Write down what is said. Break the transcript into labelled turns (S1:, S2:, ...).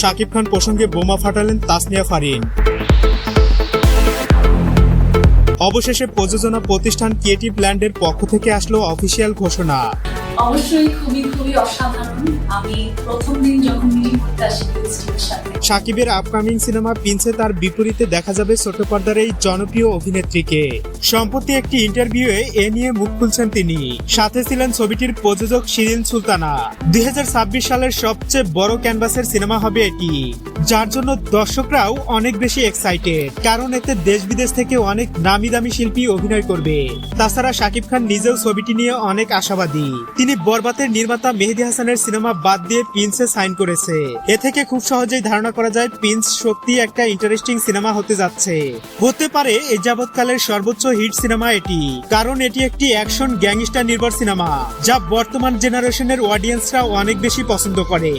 S1: শাকিব খান প্রসঙ্গে বোমা ফাটালেন তাসনিয়া ফারিন। অবশেষে প্রযোজনা প্রতিষ্ঠান ক্রিয়েটিভ ল্যান্ডের পক্ষ থেকে আসলো অফিসিয়াল ঘোষণা।
S2: অবশ্যই খুবই খুবই অসাধারণ। আমি প্রথম দিন যখন মিটিং করতে আসি
S1: সাকিবের আপকামিং সিনেমা পিনসে তার বিপরীতে দেখা যাবে ছোট পর্দার এই জনপ্রিয় অভিনেত্রীকে। সম্প্রতি একটি ইন্টারভিউয়ে এ নিয়ে মুখ খুলছেন তিনি। সাথে ছিলেন ছবিটির প্রযোজক শিরিন সুলতানা। দুই সালের সবচেয়ে বড় ক্যানভাসের সিনেমা হবে এটি। যার জন্য দর্শকরাও অনেক বেশি এক্সাইটেড কারণ এতে দেশ বিদেশ থেকে অনেক নামি দামি শিল্পী অভিনয় করবে। তাছাড়া শাকিব খান নিজেও ছবিটি নিয়ে অনেক আশাবাদী। তিনি বরবাতের নির্মাতা মেহেদি হাসানের সিনেমা বাদ দিয়ে পিন্সে সাইন করেছে। এ থেকে খুব সহজেই ধারণা করা যায় পিন্স সত্যি একটা ইন্টারেস্টিং সিনেমা হতে যাচ্ছে। হতে পারে এ যাবৎকালের সর্বোচ্চ হিট সিনেমা এটি, কারণ এটি একটি অ্যাকশন গ্যাংস্টার নির্ভর সিনেমা যা বর্তমান জেনারেশনের অডিয়েন্সরা অনেক বেশি পছন্দ করে।